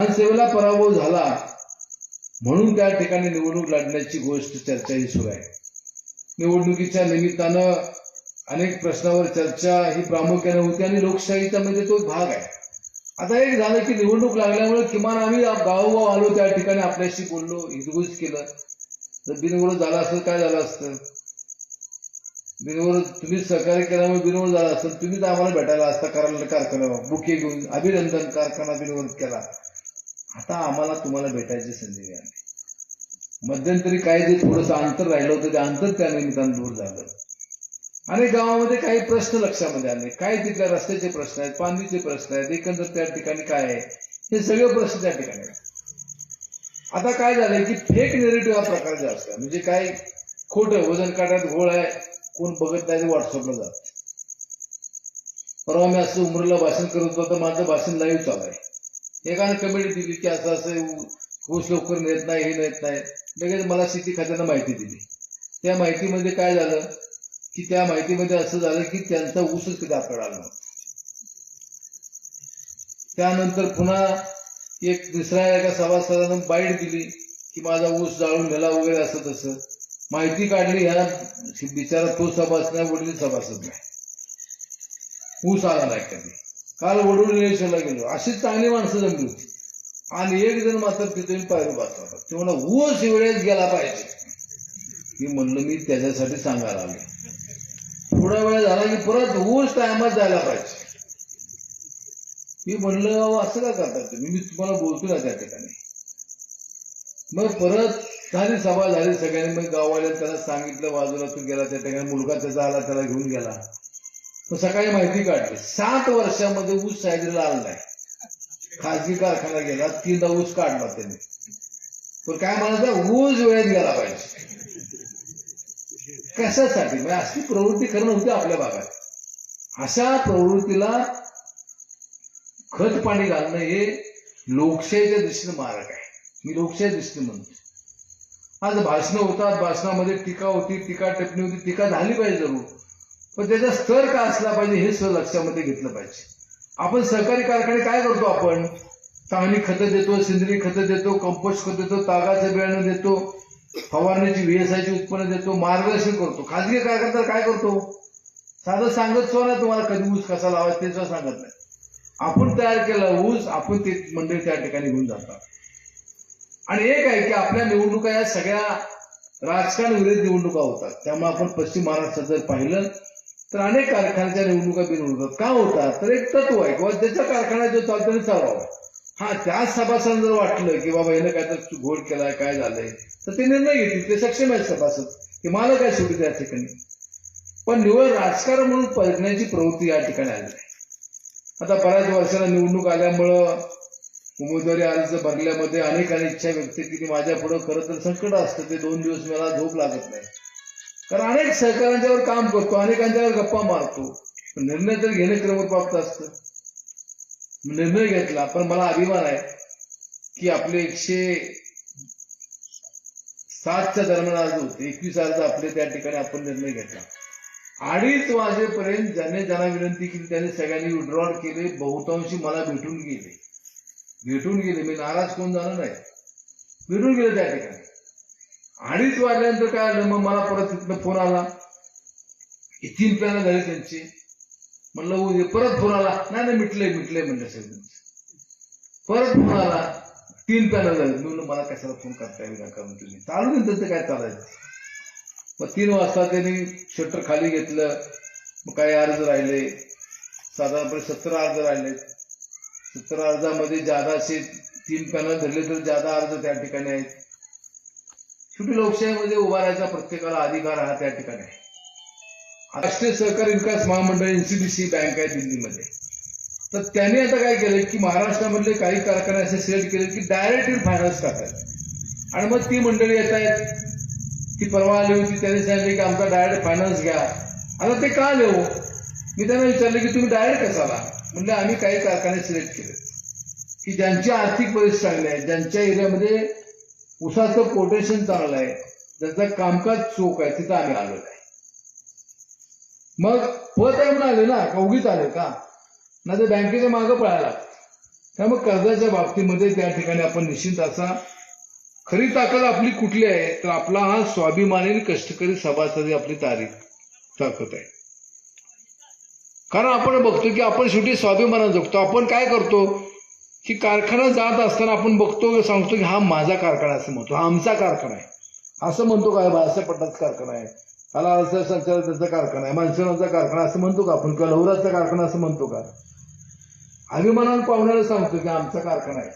विधानसभेला पराभव झाला. म्हणून त्या ठिकाणी निवडणूक लढण्याची गोष्ट चर्चा ही सुरू आहे. निवडणुकीच्या निमित्तानं अनेक प्रश्नावर चर्चा ही प्रामुख्याने होती आणि लोकशाहीचा म्हणजे तो भाग आहे. आता एक झालं की निवडणूक लागल्यामुळे किमान आम्ही गावोगाव आलो त्या ठिकाणी आपल्याशी बोललो हितगुज केलं. जर बिनविरोध झाला असतं काय झालं असतं? बिनविरोध तुम्ही सहकार्य केल्यामुळे बिनविरोध झाला असतं. तुम्हीच आम्हाला भेटायला असता करायला कारखाना बुके घेऊन अभिनंदन कारखाना बिनविरोध केला. आता आम्हाला तुम्हाला भेटायची संधी मिळाली. मध्यंतरी काही जे थोडंसं अंतर राहिलं होतं ते अंतर त्या निमित्तानं दूर झालं. आणि गावामध्ये काही प्रश्न लक्षामध्ये आले. काय तिथल्या रस्त्याचे प्रश्न आहेत पाणीचे प्रश्न आहेत एकंदर त्या ठिकाणी काय आहे हे सगळे प्रश्न त्या ठिकाणी आता काय झालंय की फेक नेरेटिव्ह हा प्रकार जास्त आहे म्हणजे काय खोटं वजन काट्यात घोळ आहे कोण बघत नाही व्हॉट्सअपला जात. परवा मी असं उमरला भाषण करत होतो तर माझं भाषण लाईव्ह चालू आहे. एकाने कमेंट दिली की असं असं ऊस लवकर नेत नाही हे नेत नाही. लगेच मला शेती खात्यानं माहिती दिली. त्या माहितीमध्ये काय झालं? की त्या माहितीमध्ये असं झालं की त्यांचा ऊसच कधी आकडा आला त्यानंतर पुन्हा एक दुसऱ्या एका सभासदानं बाईट दिली की माझा ऊस जाळून नेला वगैरे असं तसं. माहिती काढली ह्या बिचारा तो सभासद नाही वडील सभासद नाही ऊस आला नाही कधी. काल वडून निलेश्वरला गेलो. अशीच चांगली माणसं जमली होती. आणि एक जण मात्र तिथे पायरी बसला होता. ते म्हणा ऊस वेळेस गेला पाहिजे. मी म्हणलं मी त्याच्यासाठी सांगायला आले थोडा वेळ झाला की परत ऊस टायमात जायला पाहिजे. मी म्हणलं असं का करतात तुम्ही? मी तुम्हाला बोलतो ना त्या ठिकाणी. मग परत झाली सभा झाली सगळ्यांनी. मग गाववाल्यानं त्याला सांगितलं बाजूला तू गेला त्या ठिकाणी मुलगा त्याचा आला त्याला घेऊन गेला. मग सकाळी माहिती काढली सात वर्षामध्ये ऊस सायद्रीला आला नाही. खाजगी कारखाना गेला तीनदा ऊस काढला त्यांनी. पण काय म्हणायचं? ऊस वेळेत गेला पाहिजे. कशासाठी? म्हणजे अशी प्रवृत्ती करणं होती आपल्या भागात. अशा प्रवृत्तीला खत पाणी घालणं हे लोकशाहीच्या दृष्टीने मारक आहे. मी लोकशाही दृष्टीने म्हणतो. आज भाषणं होतात भाषणामध्ये टीका होती टीका टिप्पणी होती टीका झाली पाहिजे जरूर. पण त्याचा स्तर का असला पाहिजे हे सुद्धा लक्षामध्ये घेतलं पाहिजे. आपण सहकारी कारखाने काय करतो आपण? चांगली खतं देतो सेंद्रिय खतं देतो कंपोस्ट खत देतो तागाचं बियाणं देतो फवारणीची व्हीएसआयची उत्पन्न देतो मार्गदर्शन करतो. खाजगी कारखानदार काय करतो? साधं सांगत सो ना तुम्हाला कधी ऊस कसा लावायचा ते सुद्धा सांगत नाही. आपण तयार केला ऊस आपण ते मंडळी त्या ठिकाणी घेऊन जातात. आणि एक आहे की आपल्या निवडणुका या सगळ्या राजकारण विरोधी निवडणुका होतात. त्यामुळे आपण पश्चिम महाराष्ट्रात जर पाहिलं. तर अनेक कारखान्याच्या निवडणुका बिन होतात का होतात? तर एक तत्व आहे किंवा ज्याच्या कारखाना जो चालतो त्याने हा त्याच सभासद जर वाटलं की बाबा यानं काय तर घोड केलाय काय झालंय तर ते निर्णय घेतील. ते सक्षम आहेत सभासद. की मला काय शेवटी त्या ठिकाणी. पण निवड राजकारण म्हणून परखण्याची प्रवृत्ती या ठिकाणी आली आहे. आता बऱ्याच वर्षाला निवडणूक आल्यामुळं उमेदवारी अर्ज भरल्यामध्ये अनेकांनी इच्छा व्यक्त केली माझ्या पुढं खरं तर संकट असतं. ते दोन दिवस मला झोप लागत नाही. कारण अनेक सहकाऱ्यांच्यावर काम करतो अनेकांच्यावर गप्पा मारतो. पण निर्णय तर घेणे क्रमप्राप्त असतं. निर्णय घेतला पण मला अभिमान आहे की आपले एकशे सातच्या दरम्यान अर्ज होते. एकवीस अर्ज आपले त्या ठिकाणी आपण निर्णय घेतला. अडीच वाजेपर्यंत ज्याने ज्यांना विनंती केली त्याने सगळ्यांनी विड्रॉल केले. बहुतांशी मला भेटून गेले. भेटून गेले. मी नाराज कोण झालो नाही भेटून गेले त्या ठिकाणी. अडीच वाजल्यानंतर काय आलं मग मला परत तिथनं फोन आला. हे तीन प्लॅन झाले त्यांचे. म्हणलं उद्या परत फोन आला. नाही नाही मिटलंय मिटलंय म्हणलं साहेब परत फोन आला. तीन पॅनल झाले. म्हणून म्हणलं मला कशाला फोन करता येईल नका म्हणून तुम्ही चालू नंतर त्यांचं काय चालायचं? मग तीन वाजता त्यांनी शटर खाली घेतलं. मग काही अर्ज राहिले. साधारणपणे सत्तर अर्ज राहिले. सत्तर अर्जामध्ये जादाचे तीन पॅनल धरले तर जादा अर्ज त्या ठिकाणी आहेत. शेवटी लोकशाहीमध्ये उभारायचा प्रत्येकाला अधिकार हा त्या ठिकाणी आहे. राष्ट्रीय सहकारी विकास महामंडळ एनसीबीसी बँक आहे दिल्लीमध्ये. तर त्यांनी आता काय केलं की महाराष्ट्रामधले काही कारखाने असे सिलेक्ट केले की डायरेक्ट फायनान्स टाकतात आणि मग ती मंडळी येत आहेत. ती परवा आली होती त्यांनी सांगितले की आमचा डायरेक्ट फायनान्स घ्या. आता ते का आले हो? मी त्यांना विचारले की तुम्ही डायरेक्ट कसाला म्हणजे आम्ही काही कारखाने सिलेक्ट केले की ज्यांची आर्थिक परिस्थिती चांगली आहे ज्यांच्या एरियामध्ये उसाचं कोटेशन चांगलं आहे त्याचं कामकाज चोख आहे तिथं आम्ही आलेलो आहे. मग पत आहे म्हणून आले ना का उगीच आले का? नाही तर बँकेच्या मागं पळायला त्यामुळे कर्जाच्या बाबतीमध्ये त्या ठिकाणी आपण निश्चित असा खरी ताकद आपली कुठली आहे? तर आपला हा स्वाभिमानी आणि कष्टकरी सभासदी आपली तारीख ताकद आहे. कारण आपण बघतो की आपण शेवटी स्वाभिमानात जगतो. आपण काय करतो? की कारखाना जात असताना आपण बघतो सांगतो की हा माझा कारखाना असं म्हणतो. हा आमचा कारखाना आहे. असं म्हणतो का? बाळासाहेब पटनाचा कारखाना आहे. आला असं त्याचा कारखाना आहे. माणसांचा कारखाना असं म्हणतो का आपण? किंवा लवराचा कारखाना असं म्हणतो का? अभिमानानं पाहुण्याला सांगतो की आमचा कारखाना आहे.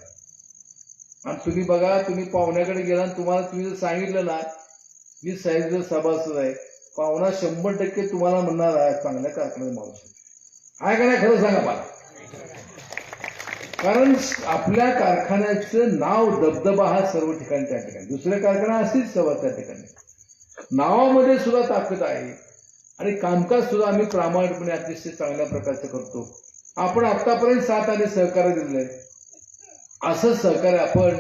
आणि तुम्ही बघा तुम्ही पाहुण्याकडे गेला आणि तुम्हाला तुम्ही जर सांगितलं ना मी साहेब सभासद आहे पाहुणा शंभर टक्के तुम्हाला म्हणणार आहे चांगल्या कारखान्यात माणूस आहे का नाही? खरं सांगा मला. कारण आपल्या कारखान्याचं नाव दबदबा हा सर्व ठिकाणी त्या ठिकाणी. दुसरे कारखाना असतील सर्व त्या ठिकाणी. नावामध्ये सुद्धा ताकद आहे. आणि कामकाज सुद्धा आम्ही प्रामाणिकपणे अतिशय चांगल्या प्रकारचं करतो. आपण आतापर्यंत साथ आणि सहकार्य दिलेलं आहे असंच सहकार्य आपण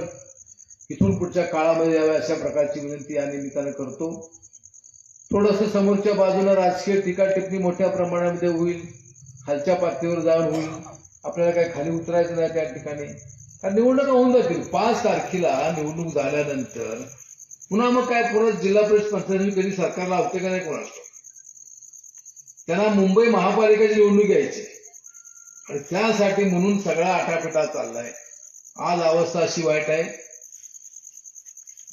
इथून पुढच्या काळामध्ये यावं अशा प्रकारची विनंती या निमित्ताने करतो. थोडंसं समोरच्या बाजूला राजकीय टीका टिप्पणी मोठ्या प्रमाणामध्ये होईल. खालच्या पातळीवर जाऊन होईल. आपल्याला काय खाली उतरायचं नाही त्या ठिकाणी. कारण निवडणुका होऊन जातील. पाच तारखेला निवडणूक झाल्यानंतर पुन्हा मग काय परत जिल्हा परिषद पंचायत कधी सरकारला होते का नाही कोणास असतो त्यांना मुंबई महापालिकेची निवडणूक यायची. आणि त्यासाठी म्हणून सगळा आटापिटा चाललाय. आज अवस्था अशी वाईट आहे.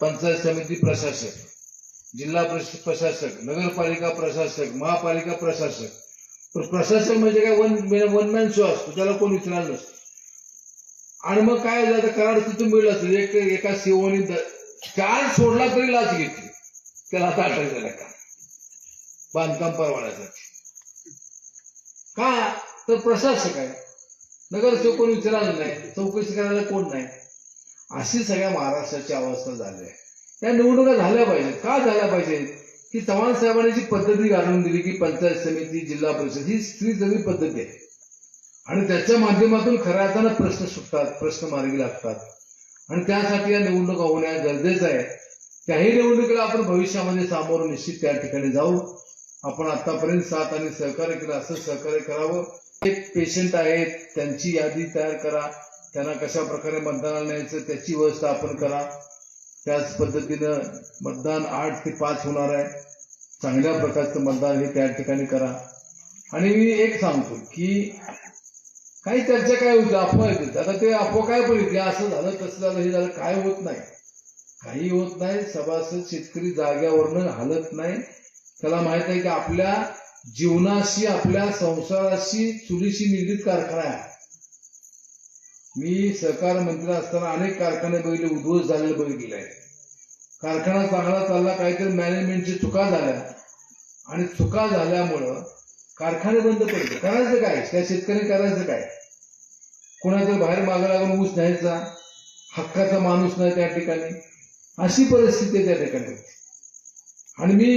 पंचायत समिती प्रशासक जिल्हा परिषद प्रशासक नगरपालिका प्रशासक महापालिका प्रशासक प्रशासन प्रशासक म्हणजे काय वन वन मॅन शो असतो त्याला कोण विचारलं नसतं आणि मग काय झालं करार तिथून मिळलं असेल एक एका सीओनी चार सोडला तरी लाच घेतली त्याला आता अटक झाला का बांधकाम परवान्यासाठी का तर प्रशासक आहे नगरसेवक कोण विचारायला नाही चौकशी करायला कोण नाही अशी सगळ्या महाराष्ट्राची अवस्था झाली आहे या निवडणुका झाल्या पाहिजेत का झाल्या पाहिजेत की चव्हाण साहेबांनी जी पद्धती घालून दिली की पंचायत समिती जिल्हा परिषद ही स्त्री जमी पद्धती आहे. आणि त्याच्या माध्यमातून खऱ्या अर्थानं प्रश्न सुटतात प्रश्न मार्गी लागतात. आणि त्यासाठी या निवडणुका होण्या गरजेचं आहे. त्याही निवडणुकीला आपण भविष्यामध्ये सामोरं निश्चित त्या ठिकाणी जाऊ. आपण आतापर्यंत साथ आणि सहकार्य केलं असं सहकार्य करावं. एक पेशंट आहेत त्यांची यादी तयार करा. त्यांना कशा प्रकारे मतदानाला न्यायचं त्याची व्यवस्था आपण करा. त्याच पद्धतीनं मतदान आठ ते पाच होणार आहे. चांगल्या प्रकारचं मतदान हे त्या ठिकाणी करा. आणि मी एक सांगतो की काही चर्चा काय होती अफवा येते आता ते अफवा काय पण येते असं झालं तसं झालं हे झालं काय होत नाही. काही होत नाही सभासद शेतकरी जाग्यावरनं हलत नाही. त्याला माहीत आहे की आपल्या जीवनाशी आपल्या संसाराशी चुलीशी निगडीत कारखाना आहे. मी सहकार मंत्री असताना अनेक कारखाने बघितले उद्ध्वस्त झालेले बघितले आहे कारखाना चांगला चालला काहीतरी मॅनेजमेंटची चुका झाल्या. आणि चुका झाल्यामुळं कारखाने बंद पडले. करायचं काय? त्या शेतकरी करायचं काय? कोणाचं बाहेर मागं लागून ऊस न्यायचा? हक्काचा माणूस नाही त्या ठिकाणी. अशी परिस्थिती त्या ठिकाणी होती. आणि मी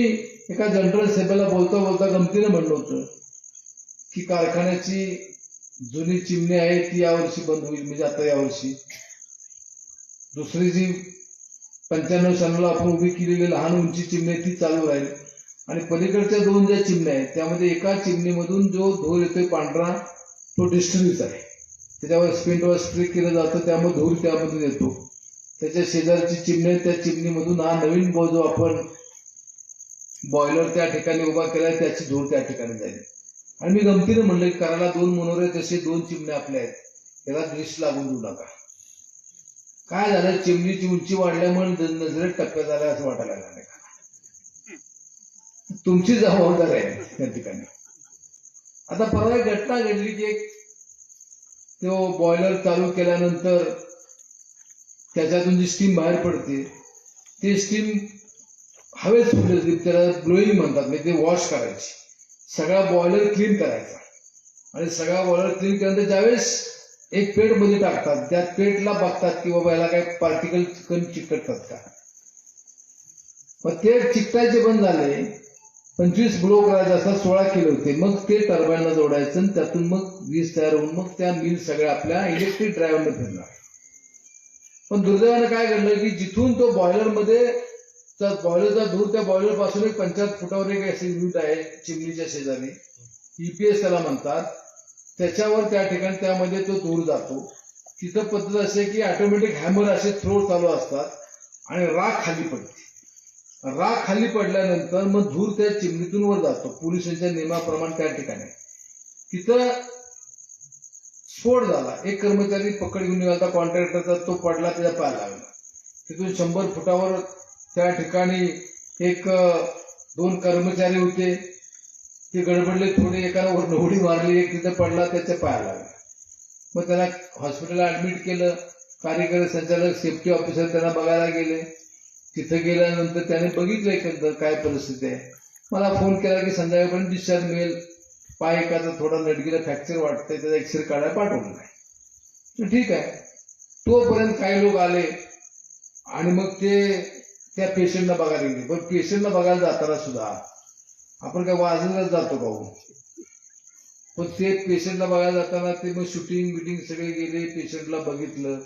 एका जनरल सभेला बोलता बोलता गमतीनं म्हणलं होतं की कारखान्याची जुनी चिमणी आहे ती यावर्षी बंद होईल म्हणजे आता यावर्षी. दुसरी जी पंच्याण्णव सालाला आपण उभी केलेली लहान उंची चिमणी आहे ती चालू राहील आणि पलीकडच्या दोन ज्या चिमण्या आहेत त्यामध्ये एका चिमणीमधून जो धूर येतोय पांढरा तो डिस्टरीज आहे. त्याच्यावर स्पिंटवर स्प्रे केलं जातं त्यामुळे धूर त्यामधून येतो. त्याच्या शेजारची चिमणी त्या चिमणीमधून हा नवीन जो आपण बॉयलर त्या ठिकाणी उभा केला त्याची धूर त्या ठिकाणी जाईल. आणि मी गमतीनं म्हणलं की दोन मनोरे तसे दोन चिमण्या आपल्या आहेत. त्याला द्वेष लागून देऊ नका. काय झालं? चिमणीची उंची वाढल्यामुळे नजरेत टप्प्या झाल्या असं वाटायला लागलं तुमची जबाबदारी आहे त्या ठिकाणी. आता परवा एक घटना घडली की एक तो बॉयलर चालू केल्यानंतर त्याच्यातून जी स्टीम बाहेर पडते ती स्टीम हवेत सुटली त्याला ब्लोईंग म्हणतात म्हणजे ते वॉश करायची. सगळा बॉयलर क्लीन करायचा. आणि सगळा बॉयलर क्लीन केल्यानंतर ज्यावेळेस एक पेटमध्ये टाकतात त्या पेटला बघतात की बाबा याला काय पार्टिकल चिकन चिकटतात का? मग ते चिकटायचे बंद झाले पंचवीस ब्लो करायचे असतात सोळा किलो होते. मग ते टर्बाईनला जोडायचं आणि त्यातून मग वीज तयार होऊन मग त्या मिल सगळ्या आपल्या इलेक्ट्रिक ड्रायव्हरने फिरणार. पण दुर्दैवानं काय घडलं की जिथून तो बॉयलर तर बॉयलरचा धूर त्या बॉयलरपासून एक पंचायत फुटावर एक असे युनिट आहे चिमणीच्या शेजारी. ईपीएस त्याला म्हणतात. त्याच्यावर त्या ठिकाणी त्यामध्ये तो धूर जातो. तिथं पद्धत असे की ऑटोमॅटिक हॅमर असे थ्रो चालू असतात आणि राख खाली पडते. राख खाली पडल्यानंतर मग धूर त्या चिमणीतून वर जातो. पोलिसांच्या नियमाप्रमाणे त्या ठिकाणी. तिथं स्फोट झाला. एक कर्मचारी पकड घेऊन निघाला. कॉन्ट्रॅक्टरचा तो पडला त्याच्या पाय लागला. तिथून शंभर फुटावर त्या ठिकाणी एक दोन कर्मचारी होते. ते गडबडले थोडे एकाला वर उडी मारली एक तिथं पडला त्याच्या पाय लागला. मग त्याला हॉस्पिटलला ऍडमिट केलं. कार्यकारी संचालक सेफ्टी ऑफिसर त्यांना बघायला गेले. तिथं गेल्यानंतर त्याने बघितलं एकंदर काय परिस्थिती आहे. मला फोन केला की संध्याकाळपर्यंत डिस्चार्ज मिळेल. पाय एकाचा थोडा लटकीला फ्रॅक्चर वाटतंय त्याचा एक्सरे काढायला पाठवून नाही. तर ठीक आहे. तोपर्यंत काही लोक आले. आणि मग ते त्या पेशंटला बघायला गेले. पण पेशंटला बघायला जाताना सुद्धा आपण काय वाजवलाच जातो भाऊ हो? पण ते पेशंटला बघायला जाताना ते मग शूटिंग बिटिंग सगळे गेले पेशंटला बघितलं.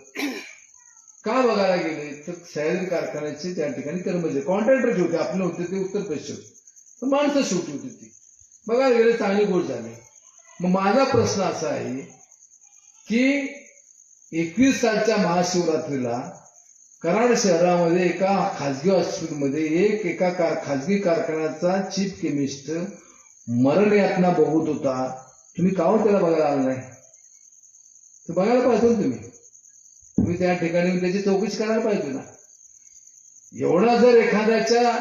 का बघायला गेले? तर सॅलरी कारखान्याचे त्या ठिकाणी कर्मचारी कॉन्ट्रॅक्टर होते. आपले होते ते उत्तर प्रदेश तर माणसं शेवटी होती ती. बघायला गेले चांगली गोष्ट झाली. मग माझा प्रश्न असा आहे की एकवीस सालच्या महाशिवरात्रीला कराड शहरामध्ये एका खाजगी हॉस्पिटलमध्ये एक एका कार खाजगी कारखान्याचा चीफ केमिस्ट मरण यातना बघत होता. तुम्ही कावर हो त्याला बघायला आला नाही? तर बघायला पाहिजे ना तुम्ही. तुम्ही त्या ठिकाणी त्याची चौकशी करायला पाहिजे ना. एवढा जर एखाद्याच्या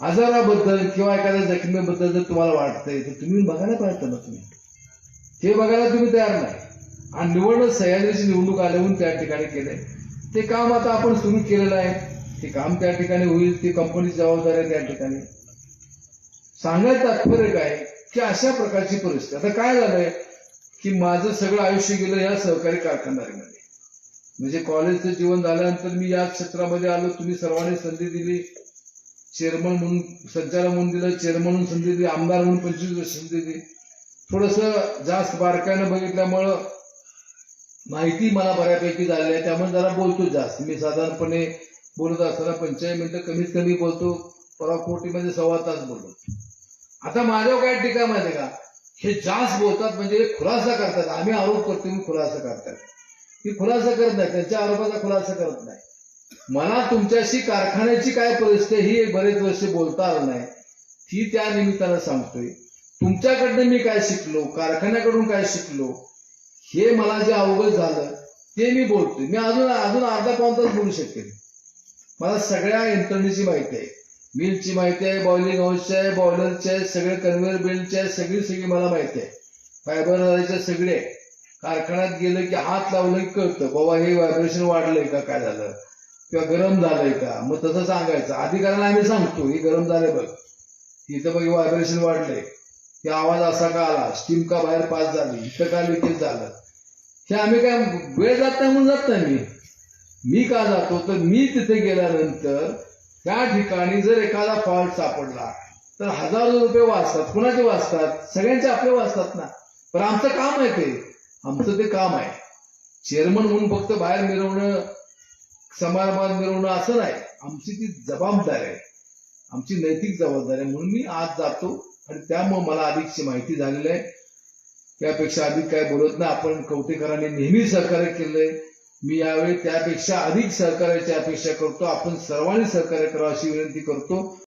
आजाराबद्दल किंवा एखाद्या जखमेबद्दल जर तुम्हाला वाटतंय तर तुम्ही बघायला पाहिजे ना तुम्ही. ते बघायला तुम्ही तयार नाही. आणि निवडणूक सह्याद्रीची निवडणूक आल्याहून त्या ठिकाणी केलंय. ते काम आता आपण सुरू केलेलं आहे. ते काम त्या ठिकाणी होईल ती कंपनीची जबाबदारी आहे त्या ठिकाणी. सांगायचं तात्पर्य काय? की अशा प्रकारची परिस्थिती. आता काय झालंय? की माझं सगळं आयुष्य गेलं या सहकारी कारखानदारीमध्ये. म्हणजे कॉलेजचं जीवन झाल्यानंतर मी या क्षेत्रामध्ये आलो तुम्ही सर्वांनी संधी दिली. चेअरमन म्हणून संचालक म्हणून दिलं चेअरमन म्हणून संधी दिली आमदार म्हणून पंचवीस वर्ष संधी दिली. थोडस जास्त बारकाईनं बघितल्यामुळं माहिती मला बऱ्यापैकी झाली आहे. त्यामुळे जरा बोलतो जास्त. मी साधारणपणे बोलत असताना पंचेचाळीस मिनिटं कमीत कमी बोलतो. परवा कोटीमध्ये सव्वा तास बोलतो. आता माझ्यावर काय टीका माहिती का? हे जास्त बोलतात म्हणजे खुलासा करतात. आम्ही आरोप करतो मी खुलासा करतात. मी खुलासा करत नाही. त्यांच्या आरोपाचा खुलासा करत नाही. मला तुमच्याशी कारखान्याची काय परिस्थिती ही बरेच वर्ष बोलता आलं नाही. ती त्या निमित्तानं सांगतोय. तुमच्याकडनं मी काय शिकलो? कारखान्याकडून काय शिकलो? हे मला जे अवगत झालं ते मी बोलतोय. मी अजून अजून अर्धा पाऊन तास बोलू शकेन मला सगळ्या यंत्रणेची माहिती आहे. मिलची माहिती आहे बॉइलिंग हाऊसची आहे बॉयलरची आहे सगळे कन्व्हेअर बेल्टची आहे सगळी सगळी मला माहिती आहे. फायबर सगळे. कारखान्यात गेलं की हात लावलं की कळतं बाबा हे व्हायब्रेशन वाढलंय का? काय झालं? किंवा गरम झालंय का? मग तसं सांगायचं. अधिकाऱ्याला आम्ही सांगतो हे गरम झालंय बघ. इथं बघ व्हायब्रेशन वाढलंय. की आवाज असा का आला? स्टीम का बाहेर पास झाली? इथं का लिकेज झालं? हे आम्ही काय वेळ जात नाही म्हणून जात नाही. मी मी का जातो? तर मी तिथे गेल्यानंतर त्या ठिकाणी जर एखादा फॉल्ट सापडला तर हजारो रुपये वाचतात. कुणाचे वाचतात? सगळ्यांचे आपले वाचतात ना. पण आमचं काम आहे ते. आमचं ते काम आहे. चेअरमन म्हणून फक्त बाहेर मिरवणं समारंभात मिरवणं असं नाही. आमची ती जबाबदारी आहे. आमची नैतिक जबाबदारी आहे. म्हणून मी आज जातो. आणि त्यामुळे मला अधिकची माहिती झालेली आहे. त्यापेक्षा अधिक काय बोलत नाही. आपण कवटेकरांनी नेहमी सहकार्य केलंय. मी यावेळी त्यापेक्षा अधिक सहकार्याची अपेक्षा करतो. आपण सर्वांनी सहकार्य करावं अशी विनंती करतो.